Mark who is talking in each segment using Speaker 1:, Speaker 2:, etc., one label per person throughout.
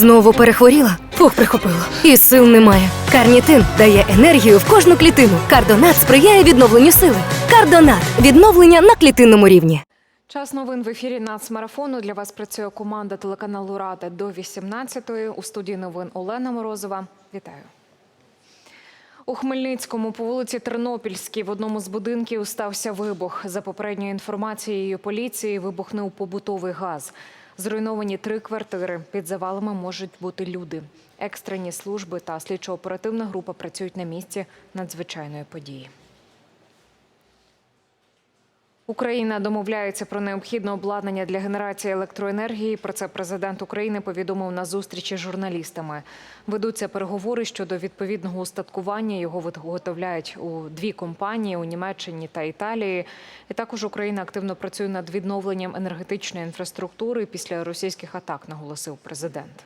Speaker 1: Знову перехворіла? Фух, прихопило. І сил немає. Карнітин дає енергію в кожну клітину. Кардонат сприяє відновленню сили. Кардонат відновлення на клітинному рівні.
Speaker 2: Час новин в ефірі нацмарафону. Для вас працює команда телеканалу Рада до 18-ї. У студії новин Олена Морозова. Вітаю. У Хмельницькому по вулиці Тернопільській в одному з будинків стався вибух. За попередньою інформацією поліції вибухнув побутовий газ. Зруйновані три квартири. Під завалами можуть бути люди. Екстрені служби та слідчо-оперативна група працюють на місці надзвичайної події. Україна домовляється про необхідне обладнання для генерації електроенергії. Про це президент України повідомив на зустрічі з журналістами. Ведуться переговори щодо відповідного устаткування. Його виготовляють у дві компанії у Німеччині та Італії. І також Україна активно працює над відновленням енергетичної інфраструктури після російських атак, наголосив президент.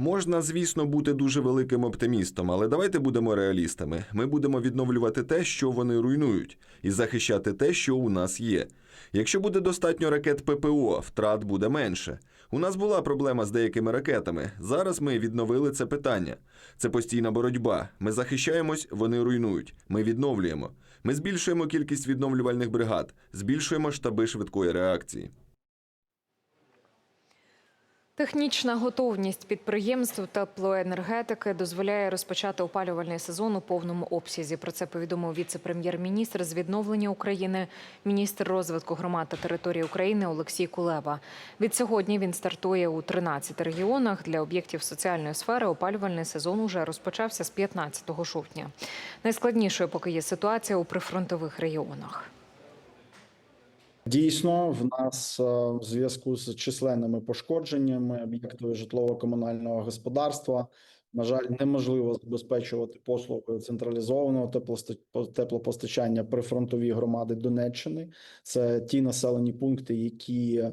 Speaker 3: Можна, звісно, бути дуже великим оптимістом, але давайте будемо реалістами. Ми будемо відновлювати те, що вони руйнують, і захищати те, що у нас є. Якщо буде достатньо ракет ППО, втрат буде менше. У нас була проблема з деякими ракетами. Зараз ми відновили це питання. Це постійна боротьба. Ми захищаємось, вони руйнують. Ми відновлюємо. Ми збільшуємо кількість відновлювальних бригад, збільшуємо штаби швидкої реакції.
Speaker 2: Технічна готовність підприємств теплоенергетики дозволяє розпочати опалювальний сезон у повному обсязі. Про це повідомив віце-прем'єр-міністр з відновлення України, міністр розвитку громад та території України Олексій Кулеба. Від сьогодні він стартує у 13 регіонах. Для об'єктів соціальної сфери опалювальний сезон уже розпочався з 15 жовтня. Найскладнішою поки є ситуація у прифронтових регіонах.
Speaker 4: Дійсно, в нас е, в зв'язку з численними пошкодженнями об'єктів житлово-комунального господарства, на жаль, неможливо забезпечувати послугою централізованого теплопостачання прифронтові громади Донеччини. Це ті населені пункти, які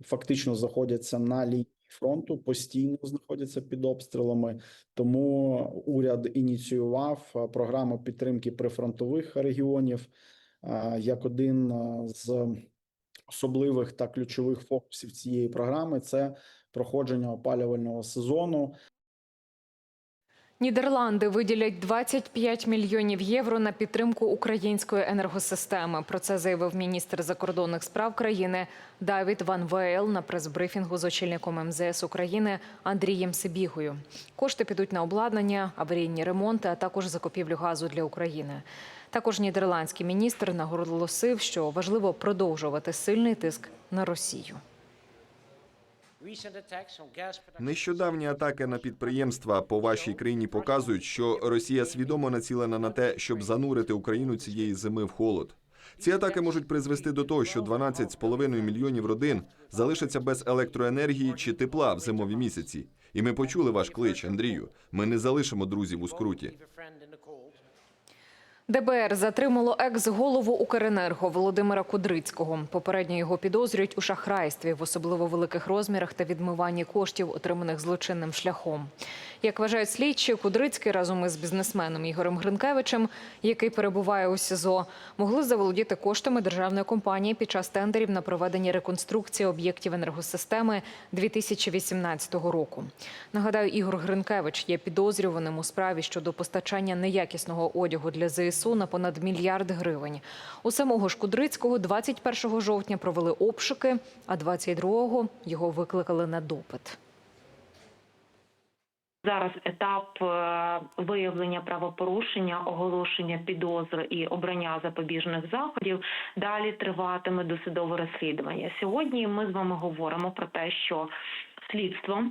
Speaker 4: фактично знаходяться на лінії фронту, постійно знаходяться під обстрілами. Тому уряд ініціював е, програму підтримки прифронтових регіонів е, як один з особливих та ключових фокусів цієї програми це проходження опалювального сезону.
Speaker 2: Нідерланди виділять 25 мільйонів євро на підтримку української енергосистеми. Про це заявив міністр закордонних справ країни Давід Ван Вейл на прес-брифінгу з очільником МЗС України Андрієм Сибігою. Кошти підуть на обладнання, аварійні ремонти, а також закупівлю газу для України. Також нідерландський міністр наголосив, що важливо продовжувати сильний тиск на Росію.
Speaker 3: Нещодавні атаки на підприємства по вашій країні показують, що Росія свідомо націлена на те, щоб занурити Україну цієї зими в холод. Ці атаки можуть призвести до того, що 12,5 мільйонів родин залишаться без електроенергії чи тепла в зимові місяці. І ми почули ваш клич, Андрію. Ми не залишимо друзів у скруті.
Speaker 2: ДБР затримало екс-голову Укренерго Володимира Кудрицького. Попередньо його підозрюють у шахрайстві в особливо великих розмірах та відмиванні коштів, отриманих злочинним шляхом. Як вважають слідчі, Кудрицький разом із бізнесменом Ігорем Гринкевичем, який перебуває у СІЗО, могли заволодіти коштами державної компанії під час тендерів на проведення реконструкції об'єктів енергосистеми 2018 року. Нагадаю, Ігор Гринкевич є підозрюваним у справі щодо постачання неякісного одягу для ЗСУ на понад мільярд гривень. У самого ж Кудрицького 21 жовтня провели обшуки, а 22-го його викликали на допит.
Speaker 5: Зараз етап е, виявлення правопорушення, оголошення підозр і обрання запобіжних заходів. Далі триватиме досудове розслідування. Сьогодні ми з вами говоримо про те, що слідство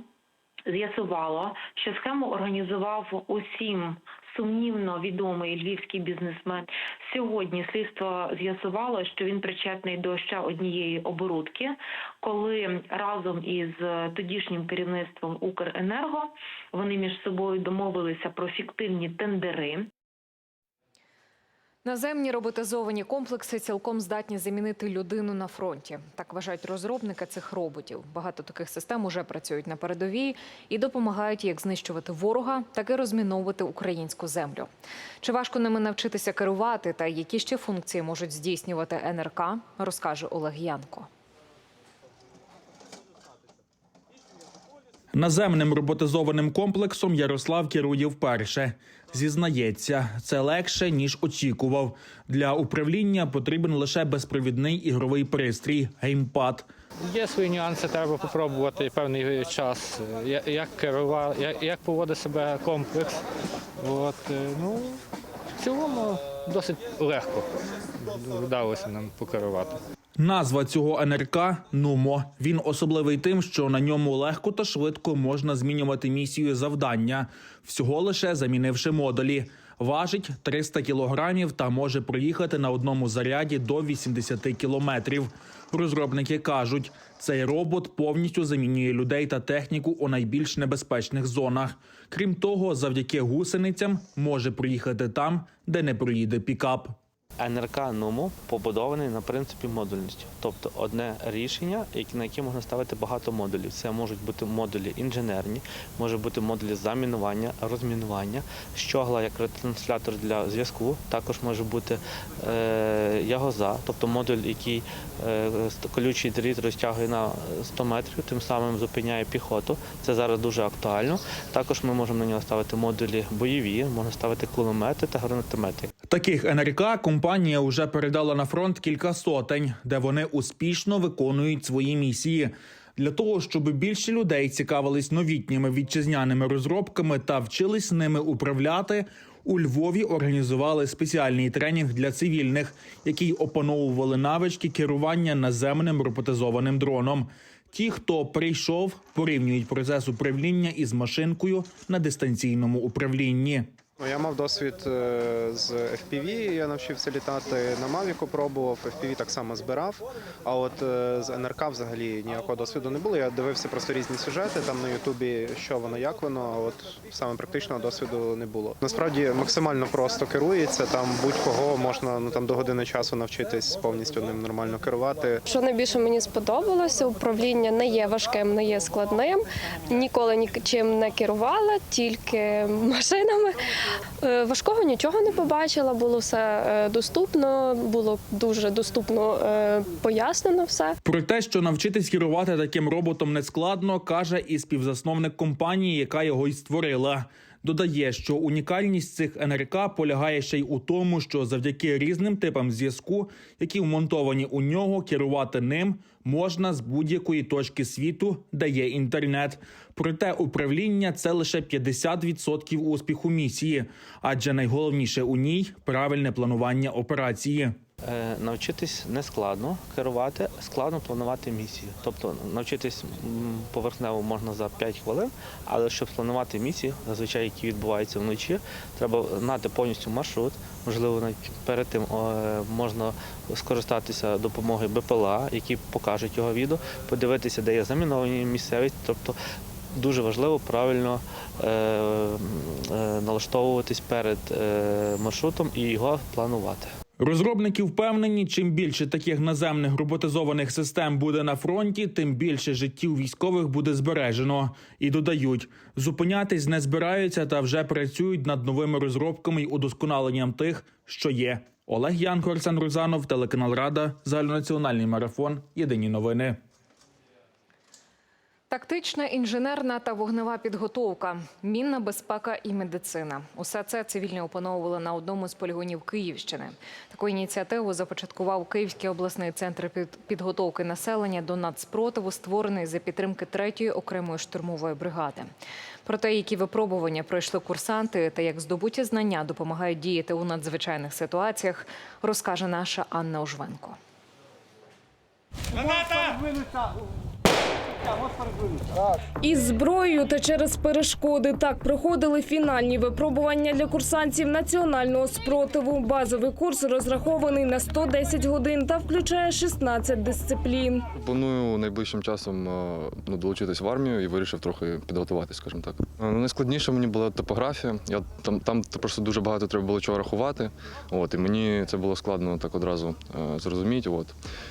Speaker 5: з'ясувало, що схему організував усім сумнівно відомий львівський бізнесмен. Сьогодні слідство з'ясувало, що він причетний до ще однієї оборудки, коли разом із тодішнім керівництвом Укренерго вони між собою домовилися про фіктивні тендери.
Speaker 2: Наземні роботизовані комплекси цілком здатні замінити людину на фронті. Так вважають розробники цих роботів. Багато таких систем уже працюють на передовій і допомагають як знищувати ворога, так і розміновувати українську землю. Чи важко ними навчитися керувати та які ще функції можуть здійснювати НРК, розкаже Олег Янко.
Speaker 6: Наземним роботизованим комплексом Ярослав керує вперше. Зізнається, це легше ніж очікував. Для управління потрібен лише безпровідний ігровий пристрій геймпад.
Speaker 7: Є свої нюанси, треба попробувати певний час, е, як керував, як, як поводить себе комплекс. От, е, ну, в цілому досить легко вдалося нам покерувати.
Speaker 6: Назва цього НРК Нумо. Він особливий тим, що на ньому легко та швидко можна змінювати місію завдання, всього лише замінивши модулі. Важить 300 кілограмів та може проїхати на одному заряді до 80 кілометрів. Розробники кажуть, цей робот повністю замінює людей та техніку у найбільш небезпечних зонах. Крім того, завдяки гусеницям може проїхати там, де не проїде пікап.
Speaker 8: НРК НУМО побудований на принципі модульності, тобто одне рішення, на яке можна ставити багато модулів. Це можуть бути модулі інженерні, може бути модулі замінування, розмінування, щогла як ретранслятор для зв'язку. Також може бути е, ягоза, тобто модуль, який е, колючий дріт розтягує на 100 метрів, тим самим зупиняє піхоту. Це зараз дуже актуально. Також ми можемо на нього ставити модулі бойові, можна ставити кулемети та гранатомети.
Speaker 6: Таких НРК компанія вже передала на фронт кілька сотень, де вони успішно виконують свої місії. Для того щоб більше людей цікавились новітніми вітчизняними розробками та вчились ними управляти. У Львові організували спеціальний тренінг для цивільних, які опановували навички керування наземним роботизованим дроном. Ті, хто прийшов, порівнюють процес управління із машинкою на дистанційному управлінні.
Speaker 9: Ну, Я мав досвід е, з FPV, я навчився літати на Mavic, пробував, FPV так само збирав. А от е, з НРК взагалі ніякого досвіду не було. Я дивився просто різні сюжети там на Ютубі, що воно, як воно, а от саме практичного досвіду не було. Насправді максимально просто керується, там будь-кого можна ну, там, до години часу навчитись повністю ним нормально керувати.
Speaker 10: Що найбільше мені сподобалося, управління не є важким, не є складним. Ніколи нічим не керувала, тільки машинами. Е, Важкого нічого не побачила, було все е, доступно, було дуже доступно е, пояснено все.
Speaker 6: Про те, що навчитись керувати таким роботом не складно, каже і співзасновник компанії, яка його й створила. Додає, що унікальність цих НРК полягає ще й у тому, що завдяки різним типам зв'язку, які вмонтовані у нього, керувати ним можна з будь-якої точки світу, де є інтернет. Проте управління це лише 50% успіху місії, адже найголовніше у ній правильне планування операції.
Speaker 8: Е, Навчитись не складно керувати, складно планувати місію. Тобто навчитись поверхнево можна за 5 хвилин, але щоб спланувати місії, зазвичай які відбуваються вночі, треба знати повністю маршрут. Можливо, навіть перед тим можна скористатися допомогою БПЛА, які покажуть його відео, подивитися, де є заміновані місцевість. Тобто дуже важливо правильно е, е, налаштовуватись перед е, маршрутом і його планувати.
Speaker 6: Розробники впевнені, чим більше таких наземних роботизованих систем буде на фронті, тим більше життів військових буде збережено. І додають, зупинятись не збираються та вже працюють над новими розробками й удосконаленням тих, що є. Олег Янко, Арсен Рузанов, телеканал Рада, загальнонаціональний марафон. Єдині новини.
Speaker 2: Тактична, інженерна та вогнева підготовка, мінна безпека і медицина. Усе це цивільні опановували на одному з полігонів Київщини. Таку ініціативу започаткував Київський обласний центр під- підготовки населення до нацспротиву, створений за підтримки 3-ї окремої штурмової бригади. Про те, які випробування пройшли курсанти та як здобуті знання допомагають діяти у надзвичайних ситуаціях, розкаже наша Анна Ожвенко.
Speaker 11: Із зброєю та через перешкоди так проходили фінальні випробування для курсантів національного спротиву. Базовий курс розрахований на 110 годин та включає 16 дисциплін.
Speaker 12: Планую найближчим часом е, ну, долучитись в армію і вирішив трохи підготуватись, скажімо так. Е, Ну, найскладніше мені була топографія. Я там, там просто дуже багато треба було чого рахувати. От, і мені це було складно так одразу е, зрозуміти. От.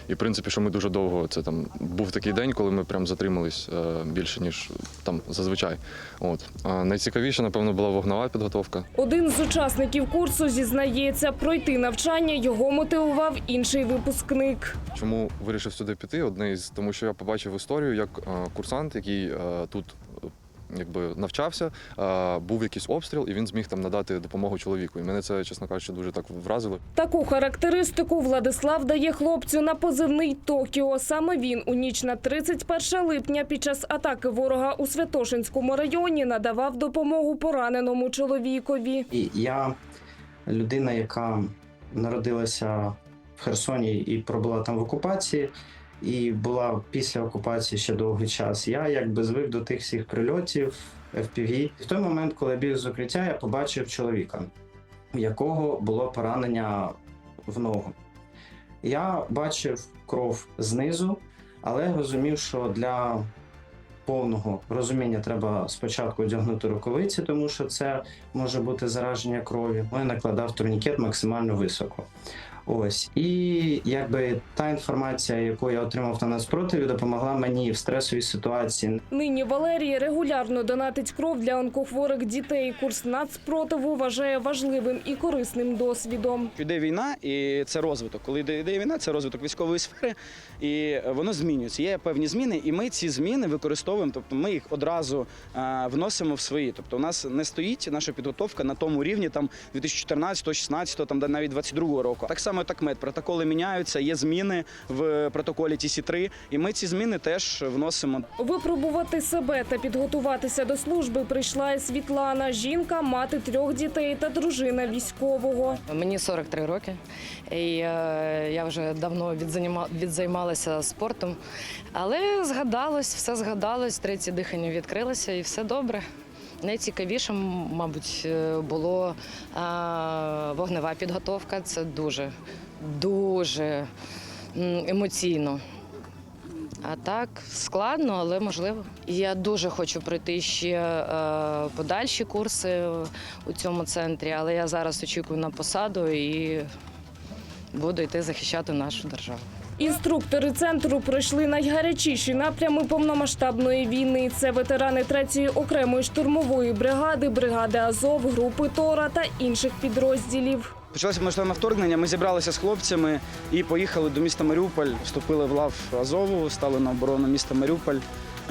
Speaker 12: І в принципі, що ми дуже довго це там був такий день, коли ми прям затримались е, більше ніж там зазвичай. От. А найцікавіше, напевно, була вогнева підготовка.
Speaker 11: Один з учасників курсу зізнається, пройти навчання його мотивував інший випускник.
Speaker 12: Чому вирішив сюди піти? Одне із тому, що я побачив історію, як е, курсант, який е, тут якби навчався, був якийсь обстріл, і він зміг там надати допомогу чоловіку. І мене це, чесно кажучи, дуже так вразило.
Speaker 11: Таку характеристику Владислав дає хлопцю на позивний Токіо. Саме він у ніч на 31 липня під час атаки ворога у Святошинському районі надавав допомогу пораненому чоловікові.
Speaker 13: І я людина, яка народилася в Херсоні і пробула там в окупації, і була після окупації ще довгий час. Я якби звик до тих всіх прильотів, FPV. В той момент, коли біг з укриття, я побачив чоловіка, якого було поранення в ногу. Я бачив кров знизу, але розумів, що для повного розуміння треба спочатку одягнути рукавиці, тому що це може бути зараження крові. Я накладав турнікет максимально високо. Ось і якби та інформація, яку я отримав на нацпротиві, допомогла мені в стресовій ситуації.
Speaker 11: Нині Валерій регулярно донатить кров для онкохворих дітей. Курс нацпротиву вважає важливим і корисним досвідом.
Speaker 14: Йде війна, і це розвиток. Коли йде війна, це розвиток військової сфери, і воно змінюється. Є певні зміни, і ми ці зміни використовуємо. Тобто ми їх одразу е, вносимо в свої. Тобто, у нас не стоїть наша підготовка на тому рівні там 2014, 16, там де навіть 22 року. Так само так мед. Протоколи міняються, є зміни в протоколі TC3, і ми ці зміни теж вносимо.
Speaker 11: Випробувати себе та підготуватися до служби прийшла і Світлана. Жінка, мати трьох дітей та дружина військового.
Speaker 15: Мені 43 роки, і е, я вже давно відзаніма- відзаймалася спортом. Але згадалось, все згадалось, третє дихання відкрилося і все добре. Найцікавіше, мабуть, е, було е, вогнева підготовка. Це дуже, дуже емоційно. А так складно, але можливо. Я дуже хочу пройти ще е, подальші курси у цьому центрі, але я зараз очікую на посаду і буду йти захищати нашу державу.
Speaker 11: Інструктори центру пройшли найгарячіші напрями повномасштабної війни. Це ветерани третьої окремої штурмової бригади, бригади Азов, групи Тора та інших підрозділів.
Speaker 14: Почалося повномасштабне вторгнення. Ми зібралися з хлопцями і поїхали до міста Маріуполь. Вступили в лав Азову, стали на оборону міста Маріуполь.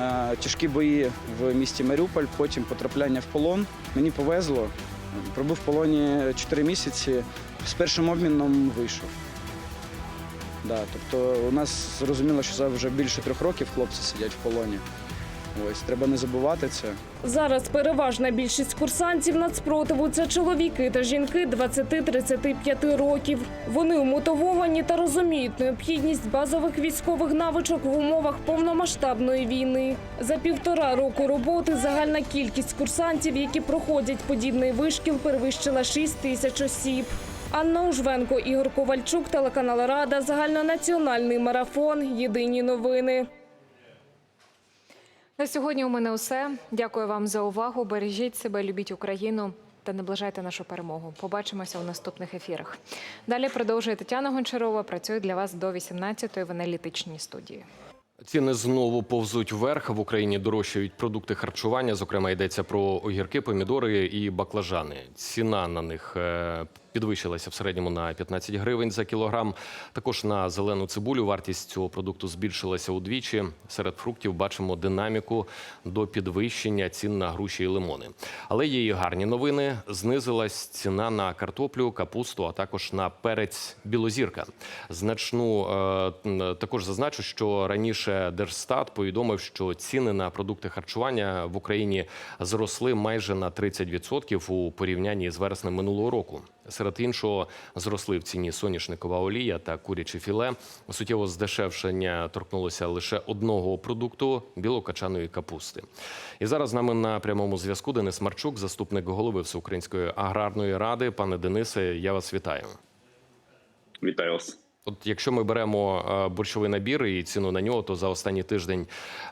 Speaker 14: Е, Тяжкі бої в місті Маріуполь, потім потрапляння в полон. Мені повезло. Пробув в полоні 4 місяці. З першим обміном вийшов. Да, тобто у нас зрозуміло, що зараз вже більше трьох років хлопці сидять в полоні. Ось треба не забувати це.
Speaker 11: Зараз переважна більшість курсантів нацпротиву це чоловіки та жінки 20-35 років. Вони умотивовані та розуміють необхідність базових військових навичок в умовах повномасштабної війни. За півтора року роботи загальна кількість курсантів, які проходять подібний вишкіл, перевищила 6 тисяч осіб. Анна Ужвенко, Ігор Ковальчук, телеканал Рада, загальнонаціональний марафон. Єдині новини.
Speaker 2: На сьогодні у мене усе. Дякую вам за увагу. Бережіть себе, любіть Україну та наближайте нашу перемогу. Побачимося у наступних ефірах. Далі продовжує Тетяна Гончарова. Працює для вас до 18-ї в аналітичній студії.
Speaker 16: Ціни знову повзуть вверх. В Україні дорожчають продукти харчування. Зокрема, йдеться про огірки, помідори і баклажани. Ціна на них е, підвищилася в середньому на 15 гривень за кілограм. Також на зелену цибулю вартість цього продукту збільшилася удвічі. Серед фруктів бачимо динаміку до підвищення цін на груші і лимони. Але є і гарні новини. Знизилась ціна на картоплю, капусту, а також на перець білозірка. Значну е, також зазначу, що раніше Держстат повідомив, що ціни на продукти харчування в Україні зросли майже на 30% у порівнянні з вереснем минулого року. Серед іншого зросли в ціні соняшникова олія та куряче філе. Суттєво здешевшення торкнулося лише одного продукту білокачаної капусти. І зараз з нами на прямому зв'язку Денис Марчук, заступник голови Всеукраїнської аграрної ради. Пане Денисе, я вас вітаю.
Speaker 17: Вітаю вас.
Speaker 16: От якщо ми беремо е, борщовий набір і ціну на нього, то за останній тиждень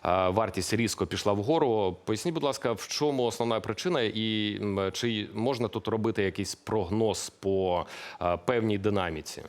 Speaker 16: е, вартість різко пішла вгору. Поясніть, будь ласка, в чому основна причина, і чи можна тут робити якийсь прогноз по е, певній динаміці?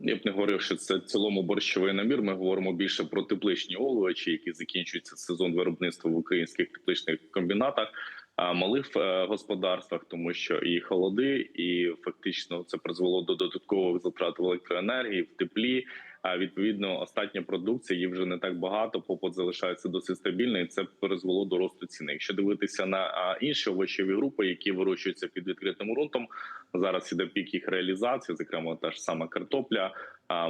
Speaker 17: Я б не говорив, що це в цілому борщовий набір. Ми говоримо більше про тепличні оловичі, які закінчуються сезон виробництва в українських тепличних комбінатах, малих е, господарствах, тому що і холоди, і фактично це призвело до додаткових затрат електроенергії, в теплі. А відповідно, остатня продукція її вже не так багато. Попит залишається досить стабільний. і Це призвело до росту ціни. Якщо дивитися на інші овочеві групи, які вирощуються під відкритим ґрунтом, зараз іде пік їх реалізації, зокрема та ж сама картопля,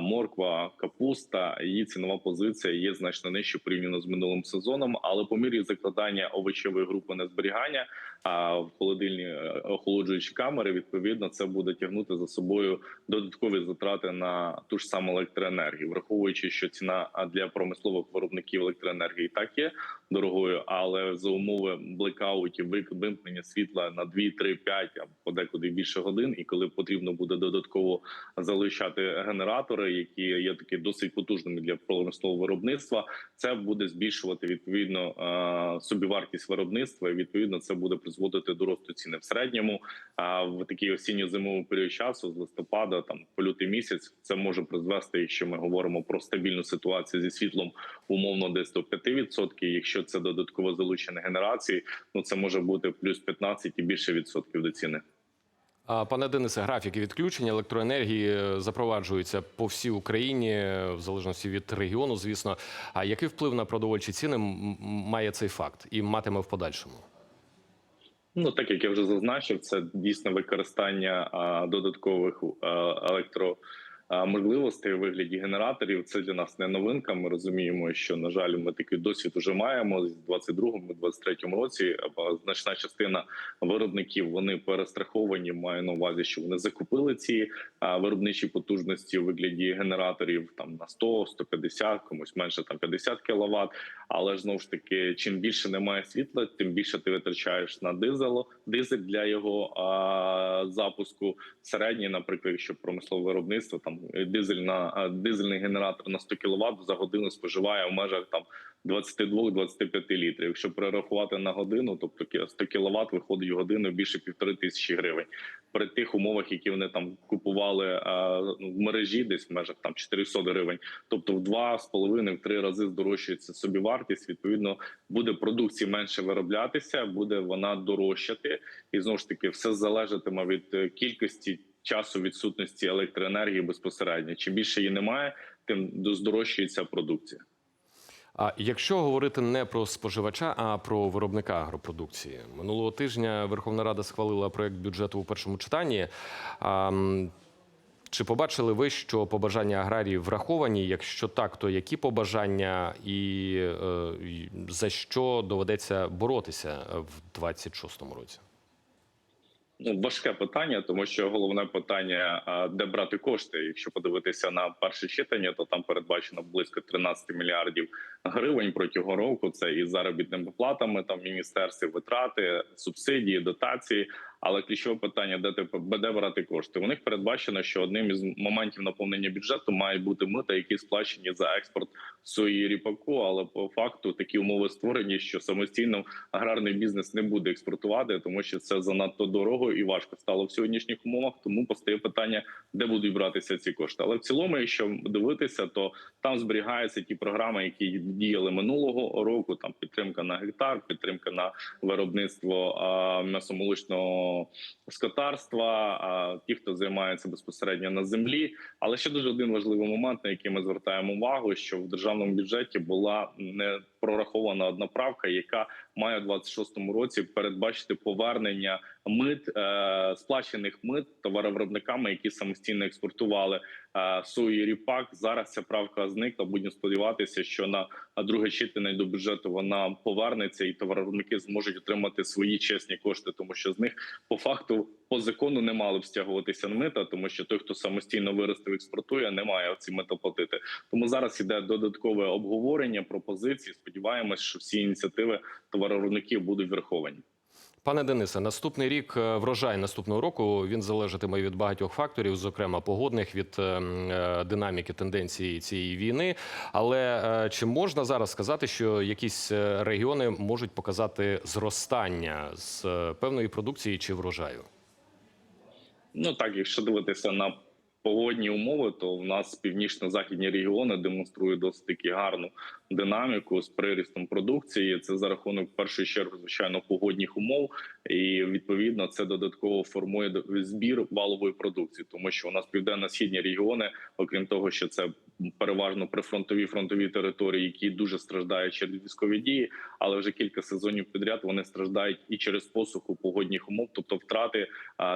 Speaker 17: морква, капуста. Її цінова позиція є значно нижче порівняно з минулим сезоном. Але по мірі закладання овочевої групи на зберігання а в холодильні е, охолоджуючі камери, відповідно, це буде тягнути за собою додаткові затрати на ту ж саму електроенергію, враховуючи, що ціна для промислових виробників електроенергії так є дорогою, але за умови блекаутів, вимкнення світла на 2, 3, 5, а подекуди більше годин, і коли потрібно буде додатково залишати генератори, які є такі досить потужними для промислового виробництва, це буде збільшувати відповідно собівартість виробництва. І відповідно це буде призводити до росту ціни в середньому. А в такий осінньо-зимовий період часу з листопада, там по лютий місяць, це може призвести, якщо ми говоримо про стабільну ситуацію зі світлом, умовно десь до 5%. Якщо це додатково залучені генерації, ну це може бути плюс 15 і більше відсотків до ціни.
Speaker 16: Пане Денисе, графіки відключення електроенергії е, запроваджуються по всій Україні, в залежності від регіону, звісно. А який вплив на продовольчі ціни має цей факт і матиме в подальшому?
Speaker 17: Ну так як я вже зазначив, це дійсно використання а, додаткових а, електро. Можливостей у вигляді генераторів це для нас не новинка. Ми розуміємо, що на жаль, ми такий досвід вже маємо з 22-23 році. Значна частина виробників вони перестраховані. Маю на увазі, що вони закупили ці виробничі потужності у вигляді генераторів там на 100, 150, комусь менше там 50 кВт. Але ж знову ж таки, чим більше немає світла, тим більше ти витрачаєш на дизело, дизель для його а, запуску. Середній, наприклад, якщо промислове виробництво, там дизель на дизельний генератор на 100 кВт за годину споживає в межах там 22-25 літрів. Якщо перерахувати на годину, тобто ки- 100 кВт виходить в годину більше півтори тисячі гривень. При тих умовах, які вони там купували а, ну, в мережі, десь в межах там 400 гривень, тобто в два з половиною в три рази здорожчується собівартість. Відповідно, буде продукції менше вироблятися, буде вона дорожчати, і знову ж таки все залежатиме від е, кількості часу відсутності електроенергії безпосередньо. Чим більше її немає, тим здорожчується продукція.
Speaker 16: А якщо говорити не про споживача, а про виробника агропродукції, минулого тижня Верховна Рада схвалила проект бюджету у першому читанні. А, чи побачили ви, що побажання аграріїв враховані? Якщо так, то які побажання і, е, за що доведеться боротися в 26-му році?
Speaker 17: Ну, важке питання, тому що головне питання, де брати кошти. Якщо подивитися на перше читання, то там передбачено близько 13 мільярдів гривень протягом року. Це і заробітними платами, там міністерстві витрати, субсидії, дотації. Але ключове питання, де ти де брати кошти? У них передбачено, що одним із моментів наповнення бюджету мають бути мита, які сплачені за експорт сої ріпаку. Але по факту такі умови створені, що самостійно аграрний бізнес не буде експортувати, тому що це занадто дорого і важко стало в сьогоднішніх умовах. Тому постає питання, де будуть братися ці кошти. Але в цілому, якщо дивитися, то там зберігаються ті програми, які діяли минулого року. Там підтримка на гектар, підтримка на виробництво а, м'ясомолочного скотарства, ті, хто займається безпосередньо на землі. Але ще дуже один важливий момент, на який ми звертаємо увагу, що в державному бюджеті була не прорахована одна правка, яка має в 26-му році передбачити повернення мит е, сплачених мит товаровиробниками, які самостійно експортували е, сою ріпак. Зараз ця правка зникла. Будемо сподіватися, що на друге читання до бюджету вона повернеться, і товаровиробники зможуть отримати свої чесні кошти, тому що з них по факту по закону не мали б стягуватися мита, тому що той, хто самостійно виростив, експортує, не має ці мита платити. Тому зараз іде додаткове обговорення пропозицій. Сподіваємось, що всі ініціативи товаровиробників будуть враховані.
Speaker 16: Пане Денисе, наступний рік е, врожай наступного року він залежатиме від багатьох факторів, зокрема погодних від е, е, динаміки тенденції цієї війни. Але е, чи можна зараз сказати, що якісь регіони можуть показати зростання з певної продукції чи врожаю?
Speaker 17: Ну так, якщо дивитися на погодні умови, то в нас північно-західні регіони демонструють досить таки гарну динаміку з прирістом продукції. Це за рахунок в першу чергу, звичайно, погодних умов, і відповідно це додатково формує збір валової продукції, тому що у нас південно-східні регіони, окрім того, що це переважно прифронтові фронтові території, які дуже страждають через військові дії, але вже кілька сезонів підряд вони страждають і через посуху погодних умов, тобто втрати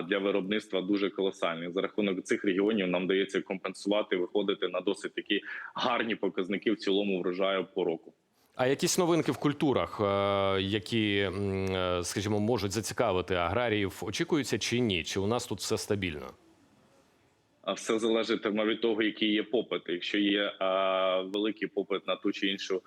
Speaker 17: для виробництва дуже колосальні. За рахунок цих регіонів нам дається компенсувати, виходити на досить такі гарні показники в цілому врожаю по року.
Speaker 16: А якісь новинки в культурах, е, які, е, скажімо, можуть зацікавити аграріїв, очікуються чи ні? Чи у нас тут все стабільно?
Speaker 17: А все залежатиме від того, який є попит. Якщо є великий попит на ту чи іншу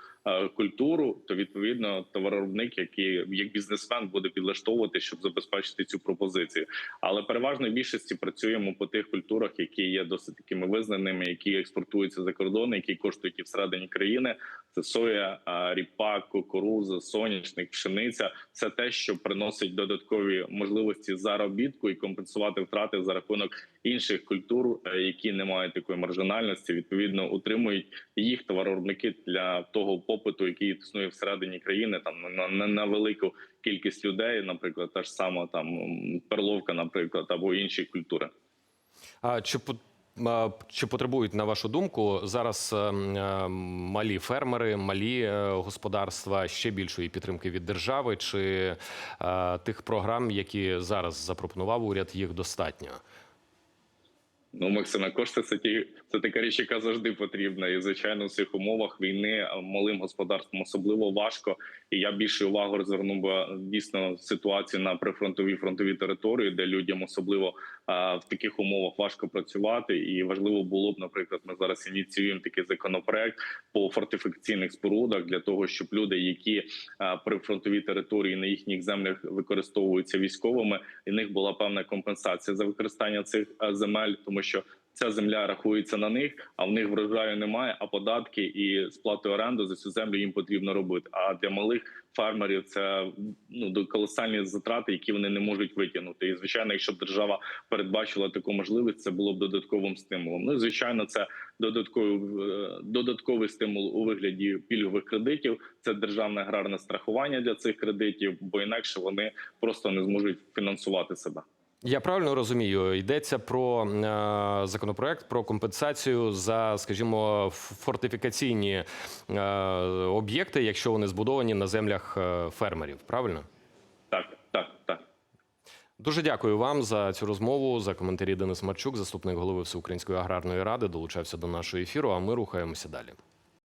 Speaker 17: культуру, то відповідно товаровиробник, який як бізнесмен буде підлаштовувати, щоб забезпечити цю пропозицію. Але переважно в більшості працюємо по тих культурах, які є досить такими визнаними, які експортуються за кордон, які коштують і всередині країни. Це соя, а, ріпак, кукуруза, соняшник, пшениця все те, що приносить додаткові можливості заробітку і компенсувати втрати за рахунок інших культур, е, які не мають такої маржинальності. Відповідно, утримують їх товаровиробники для того попиту, який існує всередині країни, там на, на, на велику кількість людей, наприклад, та ж сама там перловка, наприклад, або інші культури.
Speaker 16: А чи чи потребують, на вашу думку, зараз е, м, е, малі фермери, малі е, господарства ще більшої підтримки від держави, чи е, тих програм, які зараз запропонував уряд, їх достатньо?
Speaker 17: Ну, Максиме, кошти це ті це така річ, яка завжди потрібна. І звичайно, в цих умовах війни малим господарствам особливо важко. І я більше увагу розвернув би дійсно ситуацію на прифронтовій фронтовій території, де людям особливо а, в таких умовах важко працювати. І важливо було б, наприклад, ми зараз ініціюємо такий законопроект по фортифікаційних спорудах для того, щоб люди, які а, при фронтовій території на їхніх землях використовуються військовими, і них була певна компенсація за використання цих земель, тому що ця земля рахується на них, а в них врожаю немає. А податки і сплати оренди за цю землю їм потрібно робити. А для малих фермерів це ну колосальні затрати, які вони не можуть витягнути. І звичайно, якщо б держава передбачила таку можливість, це було б додатковим стимулом. Ну звичайно, це додатковий е, додатковий стимул у вигляді пільгових кредитів. Це державне аграрне страхування для цих кредитів, бо інакше вони просто не зможуть фінансувати себе.
Speaker 16: Я правильно розумію, йдеться про е, законопроект про компенсацію за, скажімо, фортифікаційні е, об'єкти, якщо вони збудовані на землях е, фермерів. Правильно?
Speaker 17: Так, так, так.
Speaker 16: Дуже дякую вам за цю розмову. За коментарі Денис Марчук, заступник голови Всеукраїнської аграрної ради, долучався до нашого ефіру. А ми рухаємося далі.